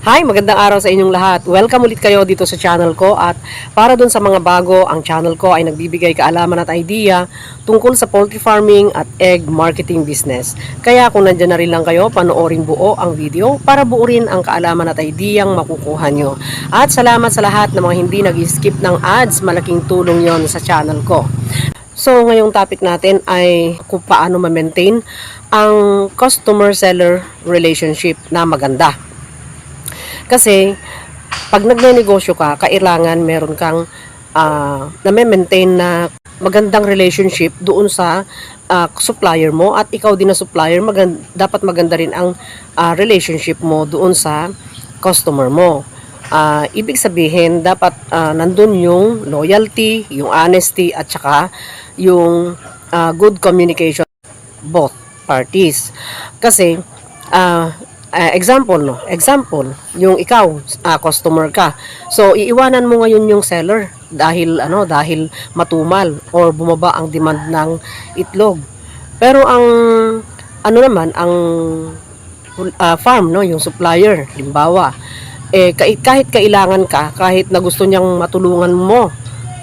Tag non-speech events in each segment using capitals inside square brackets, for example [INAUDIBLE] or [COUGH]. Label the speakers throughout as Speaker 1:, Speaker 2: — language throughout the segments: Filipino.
Speaker 1: Hi, magandang araw sa inyong lahat. Welcome ulit kayo dito sa channel ko at para dun sa mga bago, ang channel ko ay nagbibigay kaalaman at idea tungkol sa poultry farming at egg marketing business. Kaya kung nandyan na rin lang kayo, panoorin buo ang video para buo rin ang kaalaman at ideyang makukuha nyo. At salamat sa lahat ng mga hindi nag-skip ng ads, malaking tulong yon sa channel ko. So, ngayong topic natin ay kung paano ma-maintain ang customer-seller relationship na maganda. Kasi, pag nagne-negosyo ka, kailangan meron kang uh, na-maintain na magandang relationship doon sa ah, supplier mo at ikaw din na supplier, magan- dapat maganda rin ang ah, relationship mo doon sa customer mo. Ah, ibig sabihin, dapat ah, nandun yung loyalty, yung honesty, at saka yung ah, good communication both parties. Kasi, ah, ah, example, no? Example, yung ikaw, ah, customer ka. So, iiwanan mo ngayon yung seller dahil, ano, dahil matumal or bumaba ang demand ng itlog. Pero ang, ano naman, ang ah, farm, no? Yung supplier, limbawa, eh, kahit, kahit kailangan ka, kahit na gusto niyang matulungan mo,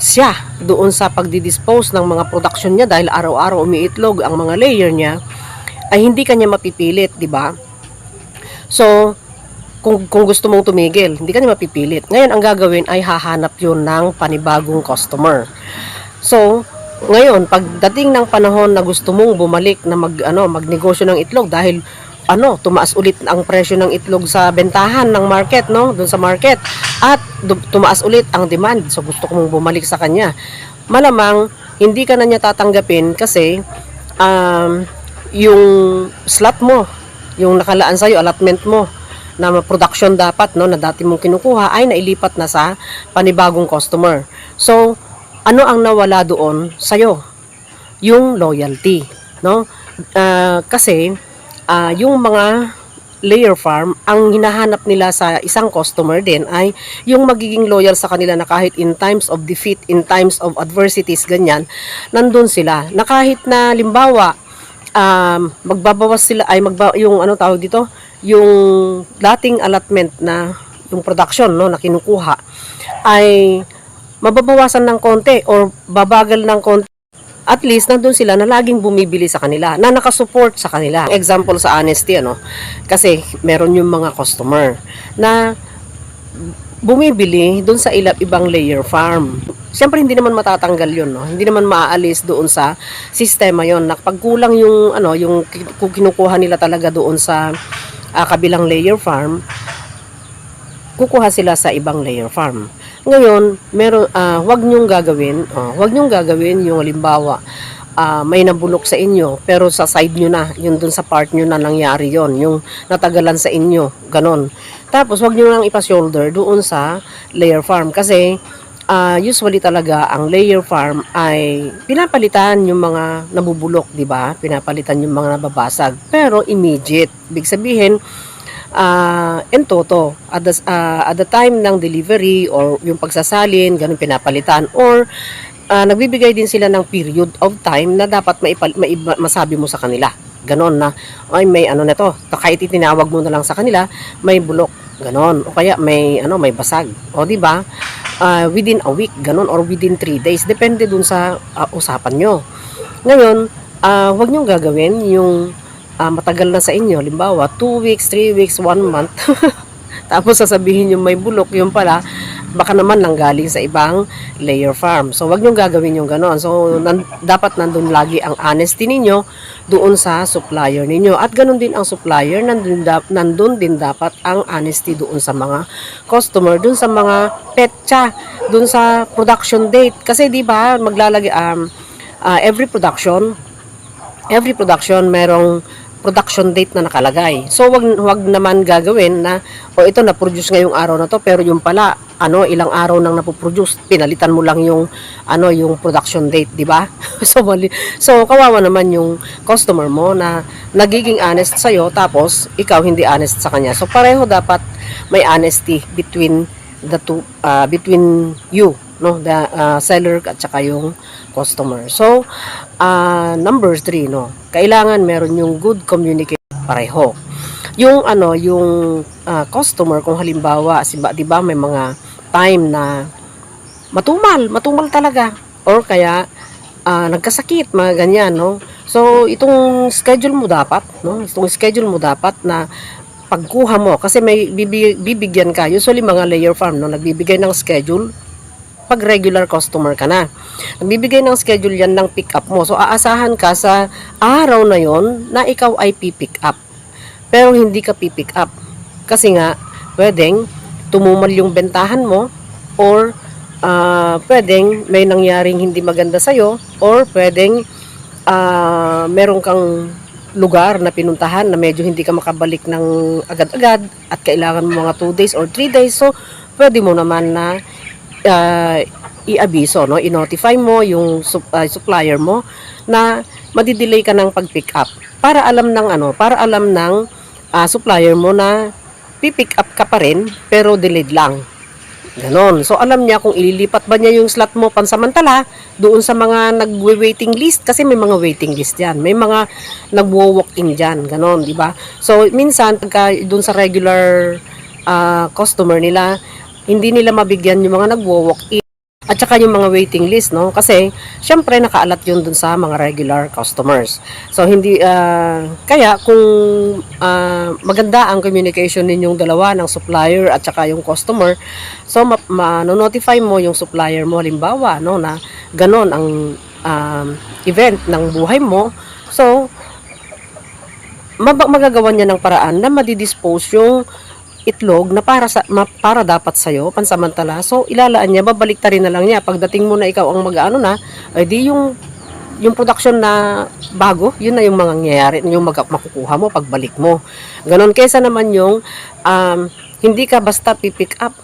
Speaker 1: siya doon sa pagdidispose ng mga production niya dahil araw-araw umiitlog ang mga layer niya ay hindi kanya mapipilit, di ba? So, kung, kung gusto mong tumigil, hindi kanya mapipilit. Ngayon, ang gagawin ay hahanap yun ng panibagong customer. So, ngayon, pagdating ng panahon na gusto mong bumalik na mag, ano, magnegosyo ng itlog dahil ano, tumaas ulit ang presyo ng itlog sa bentahan ng market, no? Doon sa market. At tumaas ulit ang demand. So gusto ko mong bumalik sa kanya. Malamang hindi ka na niya tatanggapin kasi um, yung slot mo, yung nakalaan sa'yo, allotment mo, na production dapat no na dati mong kinukuha ay nailipat na sa panibagong customer. So, ano ang nawala doon sa'yo? Yung loyalty, no? Ah, kasi ah, yung mga layer farm, ang hinahanap nila sa isang customer din ay yung magiging loyal sa kanila na kahit in times of defeat, in times of adversities, ganyan, nandun sila. Na kahit na limbawa, um, magbabawas sila, ay magba, yung ano tawag dito, yung dating allotment na yung production no, na kinukuha ay mababawasan ng konti or babagal ng konti. At least nandun sila na laging bumibili sa kanila, na nakasupport sa kanila. Example sa honesty, ano, kasi meron yung mga customer na bumibili doon sa ilap ibang layer farm. Siyempre hindi naman matatanggal 'yon, no. Hindi naman maaalis doon sa sistema 'yon. Na pag kulang yung ano, yung kinukuha nila talaga doon sa ah, kabilang layer farm, kukuha sila sa ibang layer farm. Ngayon, meron ah, wag niyong gagawin, oh, wag niyong gagawin yung halimbawa ah, may nabulok sa inyo pero sa side niyo na, yun dun sa part niyo na nangyari yon, yung natagalan sa inyo, ganon. Tapos wag niyo lang ipa-shoulder doon sa layer farm kasi ah, usually talaga ang layer farm ay pinapalitan yung mga nabubulok, di ba? Pinapalitan yung mga nababasag. Pero immediate. Big sabihin, uh, in toto at the, ah, at the time ng delivery or yung pagsasalin, ganun pinapalitan or ah, nagbibigay din sila ng period of time na dapat maipal, maiba, masabi mo sa kanila. Ganon na, ay may ano na to, kahit itinawag mo na lang sa kanila, may bulok, ganon. O kaya may ano, may basag. O di ba? Ah, within a week, ganon or within 3 days, depende dun sa ah, usapan nyo. Ngayon, ah, wag nyo gagawin yung ah, matagal na sa inyo, limbawa 2 weeks, 3 weeks, 1 month. [LAUGHS] Tapos sasabihin yung may bulok, yung pala, baka naman nanggaling sa ibang layer farm. So, wag nyo gagawin yung ganon. So, nan- dapat nandun lagi ang honesty ninyo doon sa supplier ninyo. At ganon din ang supplier, nandun, da- nandun din dapat ang honesty doon sa mga customer, doon sa mga petsa, doon sa production date. Kasi di ba maglalagay, um, ah, every production, every production merong production date na nakalagay. So wag wag naman gagawin na o ito na produce ngayong araw na to pero yung pala ano ilang araw nang napoproduce pinalitan mo lang yung ano yung production date, di ba? [LAUGHS] so mali. So kawawa naman yung customer mo na nagiging honest sa tapos ikaw hindi honest sa kanya. So pareho dapat may honesty between the two uh, between you no the uh, seller at saka yung customer. So uh, number three no? Kailangan meron yung good communication pareho. Yung ano, yung ah, customer kung halimbawa, si ba, 'di ba may mga time na matumal, matumal talaga. Or kaya ah, nagkasakit, mga ganyan, no? So, itong schedule mo dapat, no? Itong schedule mo dapat na pagkuha mo. Kasi may bibi- bibigyan ka. Usually mga layer farm no? Nagbibigay ng schedule pag regular customer ka na. Nagbibigay ng schedule yan ng pick up mo. So, aasahan ka sa araw na yon na ikaw ay pipick up. Pero hindi ka pipick up. Kasi nga, pwedeng tumumal yung bentahan mo or ah, pwedeng may nangyaring hindi maganda sa'yo or pwedeng ah, meron kang lugar na pinuntahan na medyo hindi ka makabalik ng agad-agad at kailangan mo mga 2 days or 3 days. So, pwede mo naman na uh, i-abiso, no? I-notify mo yung uh, supplier mo na madidelay ka ng pag-pick up para alam ng ano, para alam ng uh, supplier mo na pipick up ka pa rin pero delayed lang. Ganon. So, alam niya kung ililipat ba niya yung slot mo pansamantala doon sa mga nagwe-waiting list kasi may mga waiting list yan. May mga nagwo-walk-in dyan. Ganon, di ba? So, minsan, pagka doon sa regular ah, customer nila, hindi nila mabigyan yung mga nagwo-walk-in at saka yung mga waiting list, no? Kasi, syempre, nakaalat yun dun sa mga regular customers. So, hindi, ah, kaya kung ah, maganda ang communication ninyong dalawa ng supplier at saka yung customer, so, ma- ma-notify mo yung supplier mo, halimbawa, no, na ganon ang um, event ng buhay mo. So, magagawa niya ng paraan na madidispose yung itlog na para sa ma- para dapat sa pansamantala. So ilalaan niya babalik rin na lang niya pagdating mo na ikaw ang mag-ano na, ay di yung yung production na bago, yun na yung mga nangyayari, yung mag makukuha mo pagbalik mo. Ganon kaysa naman yung um, hindi ka basta pipick up.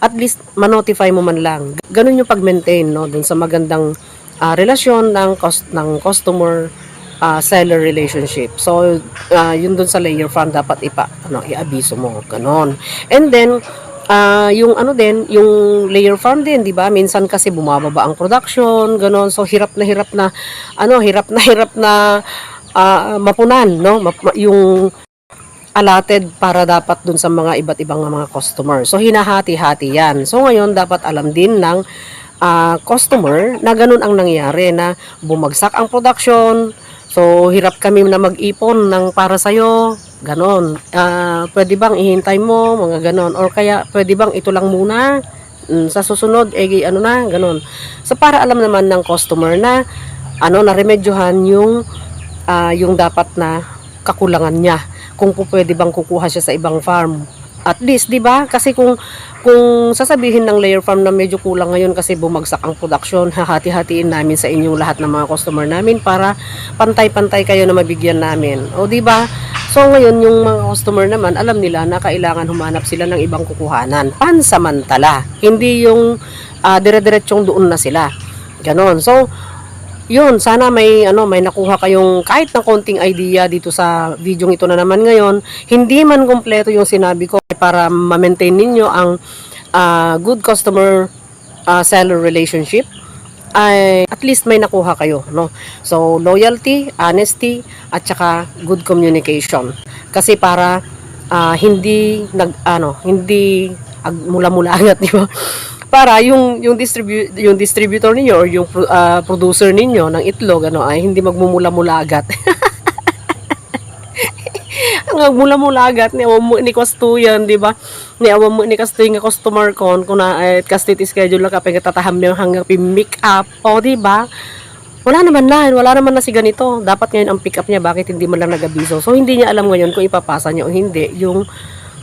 Speaker 1: At least ma-notify mo man lang. Ganon yung pag-maintain no dun sa magandang ah, relasyon ng cost ng customer uh, seller relationship. So, uh, yun dun sa layer farm dapat ipa, ano, i-abiso mo. Ganon. And then, uh, yung ano din, yung layer farm din, di ba? Minsan kasi bumababa ang production, ganon. So, hirap na hirap na, ano, hirap na hirap na uh, mapunan, no? Map- ma- yung allotted para dapat dun sa mga iba't ibang mga customer. So, hinahati-hati yan. So, ngayon, dapat alam din ng ah, customer na ganun ang nangyari na bumagsak ang production, So, hirap kami na mag-ipon ng para sa'yo. Ganon. Ah, pwede bang ihintay mo? Mga ganon. Or kaya, pwede bang ito lang muna? Mm, sa susunod, eh, ano na? Ganon. So, para alam naman ng customer na, ano, na-remedyohan yung, ah, yung dapat na kakulangan niya. Kung po pwede bang kukuha siya sa ibang farm. At least, di ba? Kasi kung kung sasabihin ng layer farm na medyo kulang ngayon kasi bumagsak ang production, hahati-hatiin namin sa inyong lahat ng mga customer namin para pantay-pantay kayo na mabigyan namin. O di ba? So ngayon yung mga customer naman alam nila na kailangan humanap sila ng ibang kukuhanan pansamantala. Hindi yung uh, dire-diretsong doon na sila. Ganon. So yun, sana may ano, may nakuha kayong kahit ng konting idea dito sa video ito na naman ngayon. Hindi man kumpleto yung sinabi ko para ma-maintain ninyo ang uh, good customer uh, seller relationship ay at least may nakuha kayo no? So loyalty honesty at saka good communication. Kasi para uh, hindi nag ano hindi mula-mula agad [LAUGHS] di ba? Para yung yung distribu yung distributor ninyo or yung uh, producer ninyo ng itlog ano ay hindi magmumula-mula agad. [LAUGHS] Ang mula-mula agad ni awa mo ni kastuyan, di ba? Ni awa mo ni kastoy nga customer kon kun na eh, kastit schedule lang kapag tataham niyo hanggang pi make up. O di ba? Wala naman na, wala naman na si ganito. Dapat ngayon ang pick up niya, bakit hindi man lang nag-abiso? So hindi niya alam ngayon kung ipapasa niya o hindi yung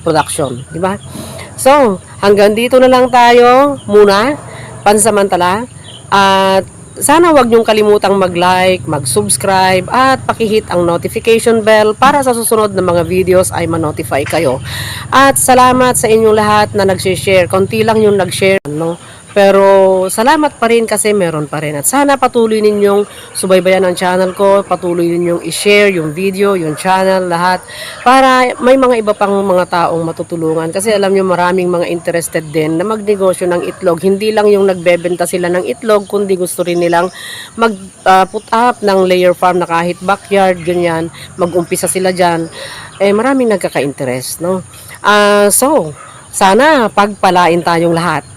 Speaker 1: production, di ba? So, hanggang dito na lang tayo muna, pansamantala. At sana wag niyong kalimutang mag-like, mag-subscribe, at pakihit ang notification bell para sa susunod na mga videos ay ma-notify kayo. At salamat sa inyong lahat na nag-share. Konti lang yung nag-share, no? Pero salamat pa rin kasi meron pa rin. At sana patuloy ninyong subaybayan ang channel ko, patuloy ninyong i-share yung video, yung channel, lahat. Para may mga iba pang mga taong matutulungan. Kasi alam nyo maraming mga interested din na magnegosyo ng itlog. Hindi lang yung nagbebenta sila ng itlog, kundi gusto rin nilang mag-put up ng layer farm na kahit backyard, ganyan. Mag-umpisa sila dyan. Eh maraming nagkaka-interest, no? Ah, so, sana pagpalain tayong lahat